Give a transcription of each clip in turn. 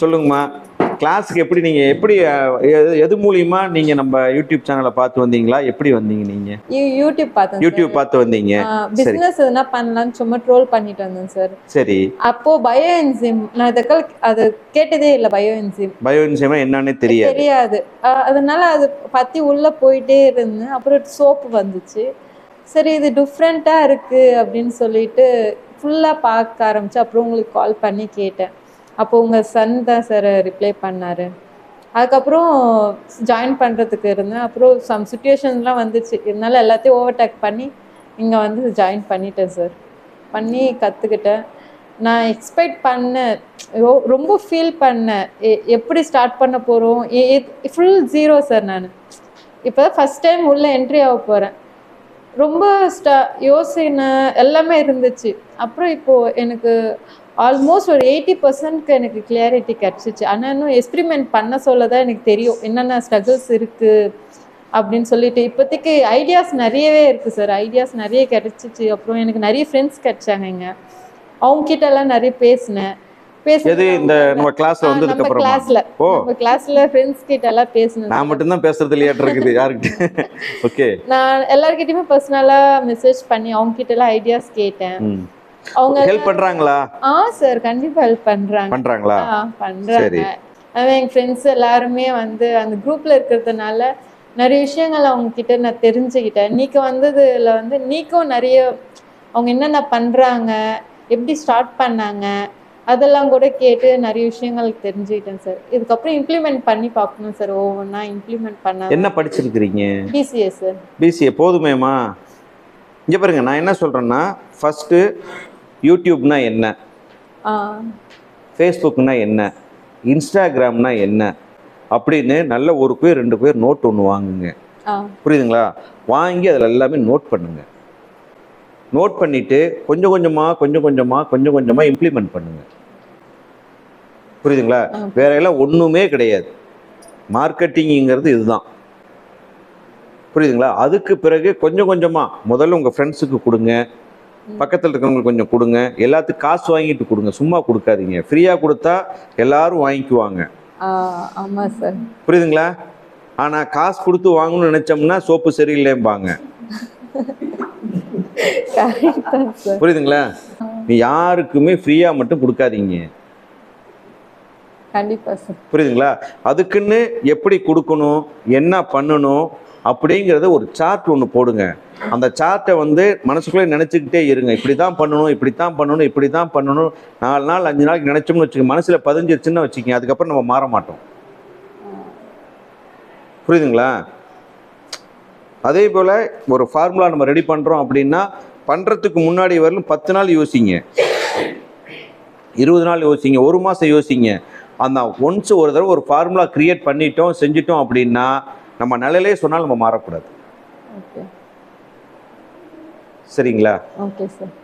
சொல்லுங்கம்மா. கிளாஸுக்கு எப்படி நீங்க எப்படி எது மூலியமா நீங்க நம்ம யூடியூப் சேனலை பார்த்து வந்தீங்களா? எப்படி வந்தீங்க நீங்க? யூ- யூடியூப் பார்த்தேன் யூடியூப் பார்த்து வந்தீங்க. சரி பிசினஸ் எதுனா பண்ணலாம்னு சும்மா ட்ரோல் பண்ணிட்டு வந்தேன் சார். சரி. அப்போ பயோ என்சிம் நான் இதுக்கு அது கேட்டதே இல்லை பயோ என்சிம் பயோ இன்சியமா என்னன்னே தெரியாது. தெரியாது. அதனால அது பத்தி உள்ள போயிட்டே இருந்தேன். அப்புறம் சோப்பு வந்துச்சு. சரி இது டிஃப்ரெண்ட்டாக இருக்கு அப்படின்னு சொல்லிட்டு ஃபுல்லாக பார்க்க ஆரம்பிச்சு அப்புறம் உங்களுக்கு கால் பண்ணி கேட்டேன். அப்போ உங்கள் சன் தான் சார் ரிப்ளை பண்ணார். அதுக்கப்புறம் ஜாயின் பண்ணுறதுக்கு இருந்தேன். அப்புறம் சம் சுச்சுவேஷன்லாம் வந்துச்சு. இருந்தாலும் எல்லாத்தையும் ஓவர்டேக் பண்ணி இங்கே வந்து ஜாயின் பண்ணிட்டேன் சார் பண்ணி கற்றுக்கிட்டேன் நான் எக்ஸ்பெக்ட் பண்ணேன். ரொம்ப ஃபீல் பண்ணேன். எ- எப்படி ஸ்டார்ட் பண்ண போகிறோம் ஃபுல் ஜீரோ சார் நான். இப்போ ஃபஸ்ட் டைம் உள்ளே என்ட்ரி ஆக போகிறேன் ரொம்ப ஸ்டா யோசனை எல்லாமே இருந்துச்சு. அப்புறம் இப்போது எனக்கு ஆல்மோஸ்ட் ஒரு எயிட்டி பர்சன்ட்க்கு எனக்கு கிளியாரிட்டி கிடச்சிச்சு. ஆனால் இன்னும் எக்ஸ்பிரிமெண்ட் பண்ண சொல்ல தான் எனக்கு தெரியும். என்னென்ன ஸ்ட்ரகிள்ஸ் இருக்குது அப்படின்னு சொல்லிட்டு. இப்போதைக்கு ஐடியாஸ் நிறையவே இருக்குது சார் ஐடியாஸ் நிறைய கிடச்சிச்சு. அப்புறம் எனக்கு நிறைய ஃப்ரெண்ட்ஸ் கிடைச்சாங்க இங்கே. அவங்க கிட்ட எல்லாம் நிறைய பேசினேன். எது? இந்த நம்ம கிளாஸ்ல வந்ததுக்கு நம்ம அப்புறமா? கிளாஸ்ல ஓ. கிளாஸ்ல ஃப்ரெண்ட்ஸ் கிட்ட எல்லாம் பேசினேன் நான் மட்டும்தான் பேசுறது இல்லையாட்டு இருக்குது. ஓகே நான் எல்லார்கிட்டயுமே பர்சனலா மெசேஜ் பண்ணி அவங்க கிட்ட எல்லாம் ஐடியாஸ் கேட்டேன் அவங்க ஹெல்ப் பண்றாங்களா? ஆ சார் கண்டிப்பா ஹெல்ப் பண்றாங்க. பண்றாங்களா? பண்றாங்க. சரி. அதான் எங்க ஃப்ரெண்ட்ஸ் எல்லாருமே வந்து அந்த குரூப்ல இருக்கிறதுனால நிறைய விஷயங்கள் அவங்க கிட்ட நான் தெரிஞ்சுக்கிட்டேன். நீக்கு வந்ததுல வந்து நீக்கும் நிறைய அவங்க என்னென்ன பண்றாங்க எப்படி ஸ்டார்ட் பண்ணாங்க அதெல்லாம் கூட கேட்டு நிறைய விஷயங்கள் தெரிஞ்சுக்கிட்டேன் சார் இதுக்கப்புறம் இம்ப்ளிமெண்ட் பண்ணி பார்க்கணும் சார் ஒவ்வொன்றா இம்ப்ளிமெண்ட் பண்ண என்ன படிச்சிருக்கிறீங்க? பிசிஏ சார் பிசிஏ போதுமேம்மா? இங்க பாருங்க நான் என்ன சொல்றேன்னா ஃபர்ஸ்ட் யூடியூப்னா என்ன? ஃபேஸ்புக்னா என்ன? இன்ஸ்டாகிராம்னா என்ன? அப்படின்னு நல்ல ஒரு பேர் ரெண்டு பேர் நோட் ஒன்று வாங்குங்க. புரியுதுங்களா? வாங்கி அதில் எல்லாமே நோட் பண்ணுங்க. நோட் பண்ணிட்டு கொஞ்சம் கொஞ்சமா கொஞ்சம் கொஞ்சமா கொஞ்சம் கொஞ்சமா இம்ப்ளிமெண்ட் பண்ணுங்க. புரியுதுங்களா. வேற எல்லாம் ஒண்ணுமே கிடையாது. மார்க்கெட்டிங்கிறது இதுதான். புரியுதுங்களா? அதுக்கு பிறகு கொஞ்சம் கொஞ்சமா முதல்ல உங்க ஃப்ரெண்ட்ஸுக்கு கொடுங்க. பக்கத்தில் இருக்கிறவங்களுக்கு கொஞ்சம் கொடுங்க. எல்லாத்துக்கும் காசு வாங்கிட்டு கொடுங்க. சும்மா கொடுக்காதீங்க. ஃப்ரீயா கொடுத்தா எல்லாரும் வாங்கிக்குவாங்க. ஆ ஆமா சார் புரியுதுங்களா? ஆனா காசு கொடுத்து வாங்கணும்னு நினைச்சோம்னா சோப்பு சரியில்லைம்பாங்க. புரியுதுங்களா? நீ யாருக்குமே ஃப்ரீயா மட்டும் கொடுக்காதீங்க. புரியுதுங்களா? அதுக்குன்னு எப்படி கொடுக்கணும்? என்ன பண்ணணும்? அப்படிங்கிறத ஒரு சார்ட் ஒன்று போடுங்க. அந்த சார்ட்டை வந்து மனசுக்குள்ளே நினச்சிக்கிட்டே இருங்க. இப்படி தான் பண்ணணும் இப்படி தான் பண்ணணும் இப்படி தான் பண்ணணும். நாலு நாள் அஞ்சு நாளைக்கு நினச்சோம்னு வச்சுக்கோங்க. மனசில் பதிஞ்சிருச்சுன்னு வச்சுக்கோங்க. அதுக்கப்புறம் நம்ம மாற மாட்டோம். புரியுதுங்களா? அதே போல் ஒரு ஃபார்முலா நம்ம ரெடி பண்ணுறோம் அப்படின்னா பண்ணுறதுக்கு முன்னாடி வரலும் பத்து நாள் யோசிங்க. இருபது நாள் யோசிங்க. ஒரு மாதம் யோசிங்க. அந்த ஒன்ஸ் ஒரு தடவை ஒரு ஃபார்முலா கிரியேட் பண்ணிட்டோம் செஞ்சிட்டோம் அப்படின்னா நம்ம நிலையிலே சொன்னால் நம்ம மாறக்கூடாது. சரிங்களா? Okay sir.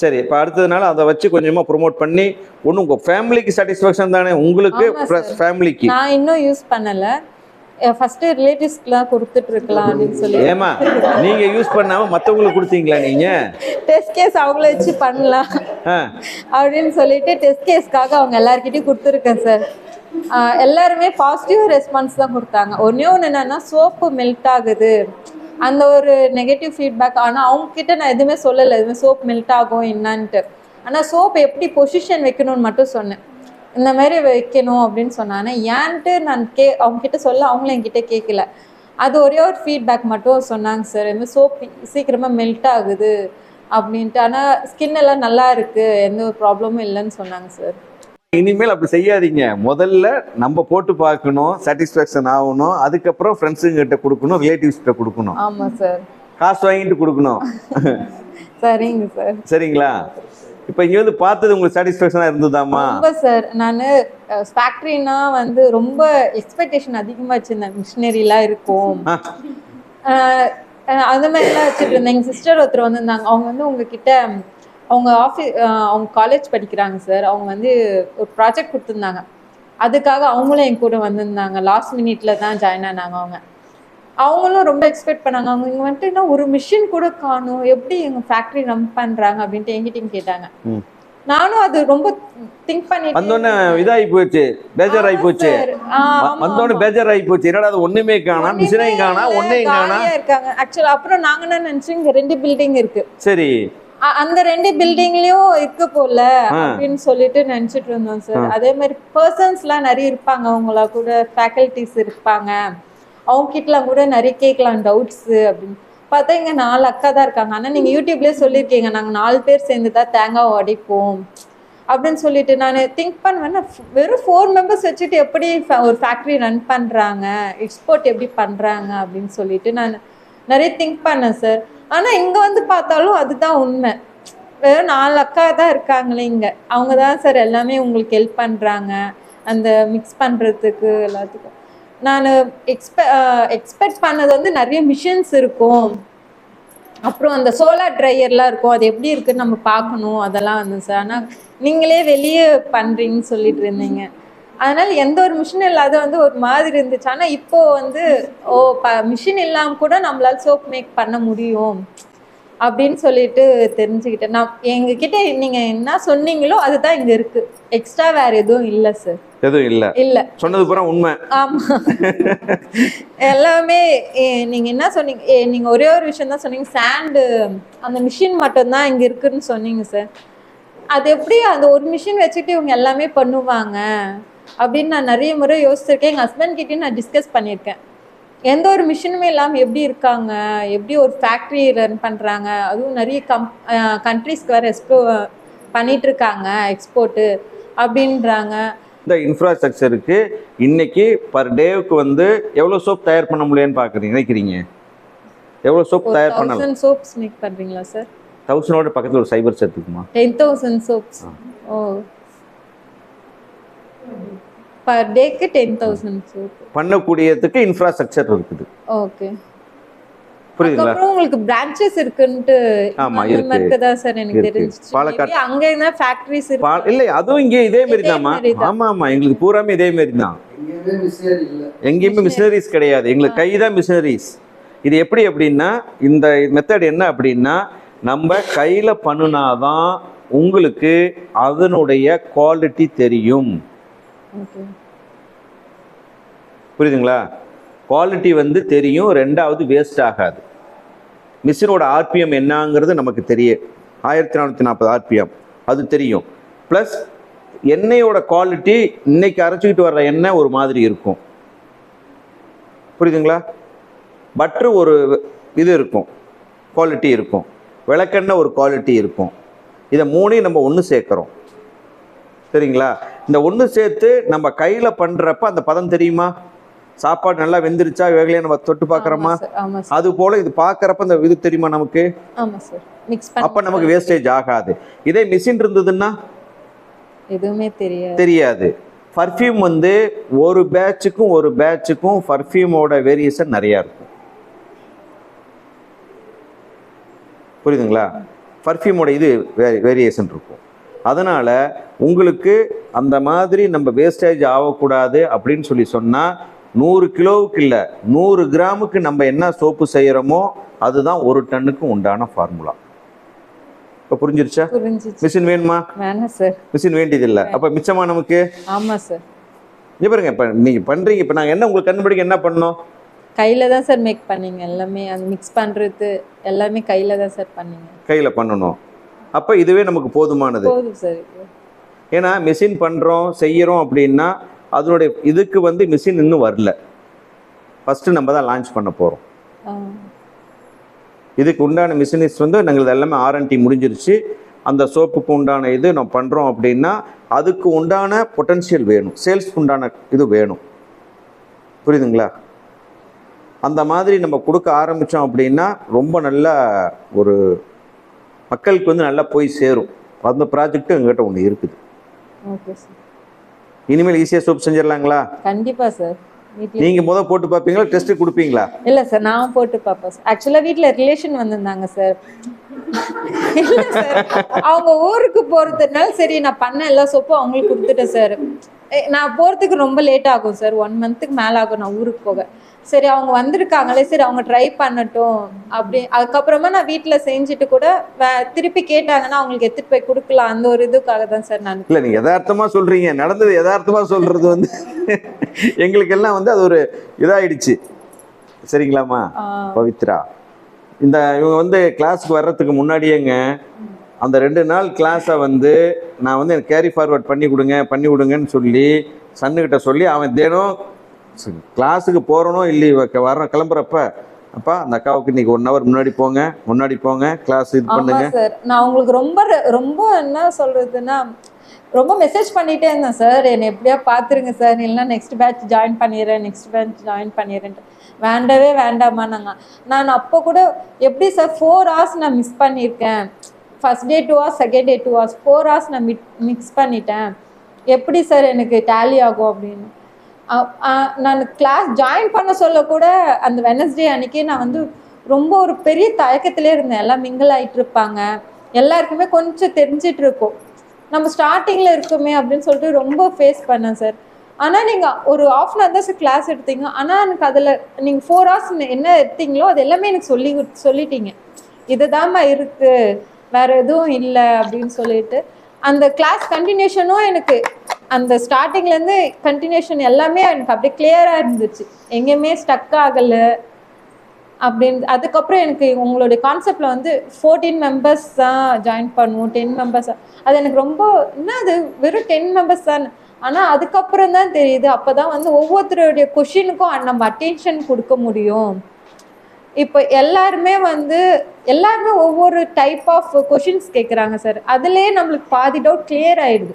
சரி இப்போ அடுத்ததுனால அதை வச்சு கொஞ்சமாக ப்ரோமோட் பண்ணி ஒன்று உங்கள் ஃபேமிலிக்கு சாட்டிஸ்ஃபேக்ஷன் தானே? உங்களுக்கு ப்ளஸ். ஃபேமிலிக்கு நான் இன்னும் யூஸ் பண்ணல. ஃபர்ஸ்ட் ரிலேட்டிவ்ஸ்க்குலாம் கொடுத்துட்டு இருக்கலாம் அப்படின்னு சொல்லி. ஏமா நீங்கள் யூஸ் பண்ணாமல் மற்றவங்களுக்கு கொடுத்தீங்களா நீங்கள் டெஸ்ட் கேஸ் அவங்கள வச்சு பண்ணலாம். அப்படின்னு சொல்லிட்டு டெஸ்ட் கேஸ்க்காக அவங்க எல்லார்கிட்டயும் கொடுத்துருக்கேன் சார். எல்லாருமே பாசிட்டிவ் ரெஸ்பான்ஸ் தான் கொடுத்தாங்க. ஒன்றே ஒன்று என்னன்னா சோப்பு மெல்ட் ஆகுது. அந்த ஒரு நெகட்டிவ் ஃபீட்பேக் ஆனால் அவங்கக்கிட்ட நான் எதுவுமே சொல்லலை. எதுவுமே சோப் மெல்ட் ஆகும் என்னான்ட்டு. ஆனால் சோப் எப்படி பொசிஷன் வைக்கணும்னு மட்டும் சொன்னேன். இந்த மாதிரி வைக்கணும் அப்படின்னு சொன்னாங்க. ஏன்ட்டு நான் கே அவங்கக்கிட்ட சொல்ல அவங்களும் என்கிட்ட கேட்கல அது ஒரே ஒரு ஃபீட்பேக் மட்டும் சொன்னாங்க சார் இந்த சோப் சீக்கிரமாக மெல்ட் ஆகுது அப்படின்ட்டு. ஆனால் ஸ்கின் எல்லாம் நல்லா இருக்குது எந்த ஒரு ப்ராப்ளமும் இல்லைன்னு சொன்னாங்க சார் இனிமேல் அப்படி செய்யாதீங்க. முதல்ல நம்ம போட்டு பார்க்கணும் சாட்டிஸ்ஃபேக்ஷன் ஆகணும் அதுக்கப்புறம் ஃப்ரெண்ட்ஸுங்க கிட்ட கொடுக்கணும் ரிலேட்டிவ்ஸ் கிட்ட கொடுக்கணும். ஆமாம் சார் காசு வாங்கிட்டு கொடுக்கணும். சரிங்க சார் சரிங்களா? இப்போ இங்கே வந்து பார்த்தது உங்களுக்கு சாட்டிஸ்ஃபேக்ஷனாக இருந்ததாம்மா? ரொம்ப சார் நான் ஃபேக்ட்ரினா வந்து ரொம்ப எக்ஸ்பெக்டேஷன் அதிகமாக வச்சுருந்தேன். மிஷினரிலாம் இருக்கும். அந்த மாதிரிலாம் வச்சுட்டு இருந்தேன். எங்கள் சிஸ்டர் ஒருத்தர் வந்திருந்தாங்க. அவங்க வந்து உங்ககிட்ட அவங்க ஆஃபீஸ் அவங்க காலேஜ் படிக்கிறாங்க சார் அவங்க வந்து ஒரு ப்ராஜெக்ட் கொடுத்துருந்தாங்க. அதுக்காக அவங்களும் என் கூட வந்திருந்தாங்க. லாஸ்ட் மினிட்ல தான் ஜாயின் ஆனாங்க அவங்க. அவங்களும் ரொம்ப எக்ஸ்பெக்ட் பண்ணாங்க. அவங்க இங்கே வந்துட்டு இன்னும் ஒரு மிஷின் கூட காணும். எப்படி எங்கள் ஃபேக்ட்ரி ரன் பண்ணுறாங்க அப்படின்ட்டு என்கிட்டயும் கேட்டாங்க. நானும் அது ரொம்ப திங்க் பண்ணிட்டு வந்தோடனே இதாகி போச்சு. பேஜாராகி போச்சு. வந்தோடனே பேஜாராகி போச்சு. என்னடா அது ஒண்ணுமே காணா? மிஷினையும் காணா? ஒன்னையும் காணா? இருக்காங்க. ஆக்சுவலா அப்புறம் நாங்க என்ன நினைச்சோம் இங்க ரெண்டு பில்டிங் இருக்கு. சரி. அந்த ரெண்டு பில்டிங்லயும் இருக்கு போல. அப்படின்னு சொல்லிட்டு நினைச்சிட்டு இருந்தோம் சார் அதே மாதிரி பர்சன்ஸ் எல்லாம் நிறைய இருப்பாங்க. அவங்களா கூட ஃபேக்கல்டிஸ் இருப்பாங்க. அவங்க கிட்டலாம் கூட நிறைய கேட்கலாம் டவுட்ஸ் அப்படின்னு. பார்த்தா இங்க நாலு அக்கா தான் இருக்காங்க. ஆனா நீங்க யூடியூப்லயே சொல்லியிருக்கீங்க. நாங்க நாலு பேர் சேர்ந்து தான் தேங்காய் உடைப்போம் அப்படின்னு சொல்லிட்டு நான் திங்க் பண்ணுவேன். வெறும் ஃபோர் மெம்பர்ஸ் வச்சுட்டு எப்படி ஒரு ஃபேக்ட்ரி ரன் பண்றாங்க? எக்ஸ்போர்ட் எப்படி பண்றாங்க? அப்படின்னு சொல்லிட்டு நான் நிறைய திங்க் பண்ணேன் சார் ஆனால் இங்கே வந்து பார்த்தாலும் அதுதான் உண்மை. வெறும் நாலு அக்கா தான் இருக்காங்களே இங்கே. அவங்க தான் சார் எல்லாமே உங்களுக்கு ஹெல்ப் பண்ணுறாங்க அந்த மிக்ஸ் பண்ணுறதுக்கு எல்லாத்துக்கும். நான் எக்ஸ்பெ எக்ஸ்பெக்ட் பண்ணது வந்து நிறைய மிஷின்ஸ் இருக்கும். அப்புறம் அந்த சோலார் ட்ரையர்லாம் இருக்கும். அது எப்படி இருக்குன்னு நம்ம பார்க்கணும். அதெல்லாம் வந்து சார். ஆனால் நீங்களே வெளியே பண்ணுறீங்கன்னு சொல்லிட்டு இருந்தீங்க. அதனால எந்த ஒரு மிஷின் இல்லாத வந்து ஒரு மாதிரி இருந்துச்சு. ஆனால் இப்போ வந்து ஓ ப மிஷின் இல்லாமல் கூட நம்மளால சோப் மேக் பண்ண முடியும் அப்படின்னு சொல்லிட்டு தெரிஞ்சுக்கிட்டேன். நான் எங்ககிட்ட நீங்க என்ன சொன்னீங்களோ அதுதான் இங்க இருக்கு. எக்ஸ்ட்ரா வேற எதுவும் இல்லை சார் எதுவும் இல்ல. இல்ல. சொன்னது பூரா உண்மை. ஆமா. எல்லாமே நீங்க என்ன சொன்னீங்க நீங்க ஒரே ஒரு விஷயம் தான் சொன்னீங்க. சாண்டு அந்த மிஷின் மட்டும்தான் இங்க இருக்குன்னு சொன்னீங்க சார் அது எப்படி அந்த ஒரு மிஷின் வச்சுட்டு இவங்க எல்லாமே பண்ணுவாங்க? அப்படின்னு நான் நிறைய முறை யோசிச்சிருக்கேன். எங்க ஹஸ்பண்ட் கிட்டயும் நான் டிஸ்கஸ் பண்ணியிருக்கேன். எந்த ஒரு மிஷினுமே இல்லாமல் எப்படி இருக்காங்க? எப்படி ஒரு ஃபேக்ட்ரி ரன் பண்ணுறாங்க அதுவும் நிறைய கம் கண்ட்ரீஸ்க்கு வேறு எக்ஸ்ப்ளோ பண்ணிட்டு இருக்காங்க எக்ஸ்போர்ட்டு அப்படின்றாங்க. இந்த இன்ஃப்ராஸ்ட்ரக்சருக்கு இன்னைக்கு பர் டேவுக்கு வந்து எவ்வளவு சோப் தயார் பண்ண முடியும்னு பாக்குறீங்க நினைக்கிறீங்க? எவ்வளவு சோப் தயார் பண்ணலாம்? தௌசண்ட் சோப்ஸ் மேக் பண்ணுறீங்களா சார் தௌசண்டோட பக்கத்துல ஒரு சைபர் சேர்த்துக்குமா டென் தௌசண்ட் சோப்ஸ் ஓ. பர் டேக்கு டென் தௌசண்ட் சோப் பண்ணக்கூடியதுக்கு இன்ஃப்ராஸ்ட்ரக்சர் இருக்குது. ஓகே புரியுதுங்களா? உங்களுக்கு பிரான்ச்சஸ் இருக்குன்ட்டு ஆமா, இருக்கு. இருக்குதா சார் எனக்கு. தெரிஞ்சிச்சு. பாலக்காடு- அங்க இருந்தா ஃபேக்டரிஸ் இருக்கு இல்ல அதுவும் இங்கே இதே மாதிரி தான். ஆமா ஆமா எங்களுக்கு பூராமே இதே மாதிரி தான் எங்கேயுமே மிஷினரி இல்லை. எங்கேயுமே மிஷினரிஸ் கிடையாது. எங்களுக்கு கை தான் மிஷினரிஸ் இது எப்படி அப்படின்னா இந்த மெத்தட் என்ன அப்படின்னா நம்ம கையில பண்ணுனாதான் உங்களுக்கு அதனுடைய குவாலிட்டி தெரியும். புரியுதுங்களா? குவாலிட்டி வந்து தெரியும் ரெண்டாவது வேஸ்ட் ஆகாது. மிஷினோட ஆர்பிஎம் என்னங்கிறது நமக்கு தெரியும். ஆயிரத்தி நானூற்றி நாற்பது ஆர்பிஎம் அது தெரியும். ப்ளஸ் எண்ணெயோட குவாலிட்டி இன்னைக்கு அரைச்சிக்கிட்டு வர்ற எண்ணெய் ஒரு மாதிரி இருக்கும். புரியுதுங்களா? பட்ரு ஒரு இது இருக்கும். குவாலிட்டி இருக்கும். விளக்கெண்ணெய் ஒரு குவாலிட்டி இருக்கும். இதை மூணையும் நம்ம ஒன்று சேர்க்குறோம். சரிங்களா இந்த ஒன்று சேர்த்து நம்ம கையில் பண்ணுறப்ப அந்த பதம் தெரியுமா? சாப்பாடு நல்லா வெந்துருச்சா? வேகலையா? நம்ம தொட்டு பார்க்குறோமா அது போல இது பார்க்குறப்ப இந்த இது தெரியுமா நமக்கு? அப்போ நமக்கு வேஸ்டேஜ் ஆகாது. இதே மிஷின் இருந்ததுன்னா? எதுவுமே தெரியாது. தெரியாது. பர்ஃப்யூம் வந்து ஒரு பேட்சுக்கும் ஒரு பேட்சுக்கும் பர்ஃப்யூமோட வேரியேஷன் நிறையா இருக்கும். புரியுதுங்களா? பர்ஃப்யூமோட இது வேரியேஷன் இருக்கும். அதனால் உங்களுக்கு அந்த மாதிரி நம்ம வேஸ்டேஜ் ஆகக்கூடாது அப்படின்னு சொல்லி சொன்னால் நூறு கிலோவுக்கு இல்லை நூறு கிராமுக்கு நம்ம என்ன சோப்பு செய்கிறோமோ அதுதான் ஒரு டன்னுக்கு உண்டான ஃபார்முலா இப்போ புரிஞ்சிருச்சா? மிஷின் வேணுமா? வேணாம் சார் மிஷின் வேண்டியதில்லை. அப்போ மிச்சமா நமக்கு? ஆமா சார் இங்க பாருங்க இப்போ நீங்கள் பண்ணுறீங்க இப்போ நாங்கள் என்ன உங்களுக்கு கண்டுபிடிக்க என்ன பண்ணோம்? கையில தான் சார் மேக் பண்ணீங்க. எல்லாமே அந்த மிக்ஸ் பண்றது எல்லாமே கையில தான் சார் பண்ணீங்க. கையில் பண்ணணும். அப்போ இதுவே நமக்கு போதுமானது. ஏன்னா மிஷின் பண்ணுறோம் செய்கிறோம் அப்படின்னா அதனுடைய இதுக்கு வந்து மிஷின் இன்னும் வரல. ஃபஸ்ட்டு நம்ம தான் லான்ச் பண்ண போகிறோம் இதுக்கு உண்டான மிஷினிஸ் வந்து நாங்கள் எல்லாமே ஆர்என்டி முடிஞ்சிருச்சு. அந்த சோப்புக்கு உண்டான இது நம்ம பண்ணுறோம் அப்படின்னா அதுக்கு உண்டான பொட்டன்ஷியல் வேணும். சேல்ஸ்க்கு உண்டான இது வேணும். புரியுதுங்களா? அந்த மாதிரி நம்ம கொடுக்க ஆரம்பித்தோம் அப்படின்னா ரொம்ப நல்லா ஒரு மக்களுக்கு வந்து நல்லா போய் சேரும். அந்த ப்ராஜெக்ட் எங்ககிட்ட ஒன்று இருக்குது. ஓகே சார் இனிமேல் ஈஸியாக சோப் செஞ்சிடலாங்களா? கண்டிப்பா சார் நீங்கள் முத போட்டு பார்ப்பீங்களா டெஸ்ட்டு கொடுப்பீங்களா? இல்ல சார் நான் போட்டு பார்ப்பேன் சார் ஆக்சுவலா வீட்ல ரிலேஷன் வந்திருந்தாங்க சார் இல்ல சார் அவங்க ஊருக்கு போறதுனால சரி நான் பண்ண எல்லா சோப்பும் அவங்களுக்கு கொடுத்துட்டேன் சார் நான் போகிறதுக்கு ரொம்ப லேட் ஆகும் சார் ஒன் மந்த்துக்கு மேலே ஆகும் நான் ஊருக்கு போக. சரி அவங்க வந்திருக்காங்களே சரி அவங்க ட்ரை பண்ணட்டும் அப்படி. அதுக்கப்புறமா நான் வீட்டில் செஞ்சுட்டு கூட திருப்பி கேட்டாங்கன்னா அவங்களுக்கு எடுத்துகிட்டு போய் கொடுக்கலாம். அந்த ஒரு இதுக்காக தான் சார் நான் இல்ல நீங்க யதார்த்தமா சொல்றீங்க. நடந்தது யதார்த்தமா சொல்றது வந்து எங்களுக்கு எல்லாம் வந்து அது ஒரு இதாயிடுச்சு. சரிங்களாம்மா? பவித்ரா. இந்த இவங்க வந்து கிளாஸ்க்கு வர்றதுக்கு முன்னாடியேங்க அந்த ரெண்டு நாள் கிளாஸை வந்து நான் வந்து எனக்கு கேரி ஃபார்வர்ட் பண்ணி கொடுங்க பண்ணி கொடுங்கன்னு சொல்லி சன்னுக்கிட்ட சொல்லி அவன் தினம் கிளாஸுக்கு போகிறனோ இல்லையோ வர கிளம்புறப்ப அப்பா அந்த அக்காவுக்கு இன்னைக்கு ஒன் ஹவர் முன்னாடி போங்க முன்னாடி போங்க கிளாஸ் இது பண்ணுங்க. சார் நான் உங்களுக்கு ரொம்ப ரொம்ப என்ன சொல்றதுன்னா ரொம்ப மெசேஜ் பண்ணிட்டே இருந்தேன் சார் என்னை எப்படியா பார்த்துருங்க சார் இல்லைன்னா நெக்ஸ்ட் பேட்ச் ஜாயின் பண்ணிடுறேன் நெக்ஸ்ட் பேட்ச் ஜாயின் பண்ணிடுறேன் வேண்டவே வேண்டாமா நாங்கள் நான் அப்போ கூட எப்படி சார் ஃபோர் ஹவர்ஸ் நான் மிஸ் பண்ணியிருக்கேன். First day two hours second day two hours four hours நான் மிக்ஸ் பண்ணிட்டேன். எப்படி சார் எனக்கு டேலி ஆகும் அப்படின்னு? நான் கிளாஸ் ஜாயின் பண்ண சொல்ல கூட அந்த வெனஸ்டே அன்னைக்கு நான் வந்து ரொம்ப ஒரு பெரிய தயக்கத்திலே இருந்தேன். எல்லாம் மிங்கிள் ஆகிட்டு இருப்பாங்க. எல்லாருக்குமே கொஞ்சம் தெரிஞ்சிட்டு இருக்கும். நம்ம ஸ்டார்டிங்கில் இருக்குமே அப்படின்னு சொல்லிட்டு ரொம்ப ஃபேஸ் பண்ணேன் சார் ஆனால் நீங்கள் ஒரு ஆஃப் அன் ஹவர் தான் சார் கிளாஸ் எடுத்தீங்க. ஆனால் எனக்கு அதில் நீங்கள் ஃபோர் ஹவர்ஸ் என்ன எடுத்தீங்களோ அது எல்லாமே எனக்கு சொல்லி சொல்லிட்டீங்க. இதுதாம்மா இருக்குது வேறு எதுவும் இல்லை அப்படின்னு சொல்லிட்டு. அந்த கிளாஸ் கண்டினியூஷனும் எனக்கு அந்த ஸ்டார்டிங்லேருந்து கண்டினியூஷன் எல்லாமே எனக்கு அப்படியே கிளியராக இருந்துச்சு. எங்கேயுமே ஸ்டக் ஆகலை. அப்படின்னு அதுக்கப்புறம் எனக்கு உங்களுடைய கான்செப்டில் வந்து ஃபோர்டீன் மெம்பர்ஸ் தான் ஜாயின் பண்ணுவோம் டென் மெம்பர்ஸ் அது எனக்கு ரொம்ப என்ன அது? வெறும் டென் மெம்பர்ஸ் தான். ஆனால் அதுக்கப்புறம் தான் தெரியுது. அப்போ தான் வந்து ஒவ்வொருத்தருடைய கொஷினுக்கும் நம்ம அட்டென்ஷன் கொடுக்க முடியும். இப்போ எல்லாருமே வந்து எல்லாருமே ஒவ்வொரு டைப் ஆஃப் கொஷின்ஸ் கேட்குறாங்க சார் அதுலேயே நம்மளுக்கு பாதி டவுட் கிளியர் ஆகிடுது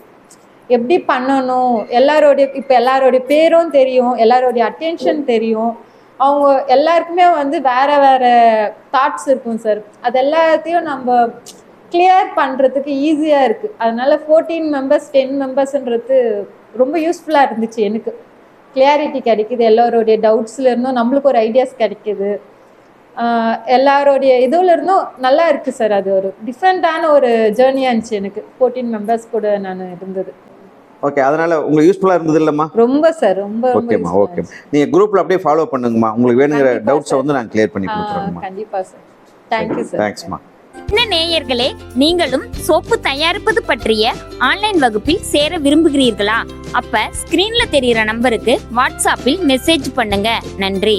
எப்படி பண்ணணும்? எல்லாரோடைய இப்போ எல்லாரோடைய பேரும் தெரியும் எல்லாரோடைய அட்டென்ஷன் தெரியும். அவங்க எல்லாருக்குமே வந்து வேறு வேற தாட்ஸ் இருக்கும் சார் அது எல்லாத்தையும் நம்ம கிளியர் பண்ணுறதுக்கு ஈஸியாக இருக்குது அதனால் ஃபோர்டீன் மெம்பர்ஸ் டென் மெம்பர்ஸ்ன்றது ரொம்ப யூஸ்ஃபுல்லாக இருந்துச்சு எனக்கு. கிளியாரிட்டி கிடைக்குது எல்லோருடைய டவுட்ஸ்லேருந்தும் நம்மளுக்கு ஒரு ஐடியாஸ் கிடைக்குது. எல்லாரோடைய இதுல இருந்தும் நல்லா இருக்குது சார் அது ஒரு டிஃப்ரெண்ட்டான ஒரு ஜேர்னியாக இருந்துச்சு எனக்கு. ஃபோர்டீன் மெம்பர்ஸ் கூட நான் இருந்தது. ஓகே அதனால உங்களுக்கு யூஸ்ஃபுல்லா இருந்தது இல்லம்மா ரொம்ப சார் ரொம்ப ரொம்ப ஓகேம்மா ஓகே. நீங்க குரூப்ல அப்படியே ஃபாலோ பண்ணுங்கம்மா. உங்களுக்கு வேணுங்கிற டவுட்ஸை. வந்து நான் கிளியர் பண்ணி ஆஹ் கொடுத்துறேங்கம்மா கண்டிப்பா சார் தேங்க்யூ சார் தேங்க்ஸ்மா என்ன நேயர்களே நீங்களும் சோப்பு தயாரிப்பது பற்றிய ஆன்லைன் வகுப்பில் சேர விரும்புகிறீர்களா? அப்ப ஸ்கிரீன்ல தெரியுற நம்பருக்கு வாட்ஸ்அப்பில் மெசேஜ் பண்ணுங்க. நன்றி.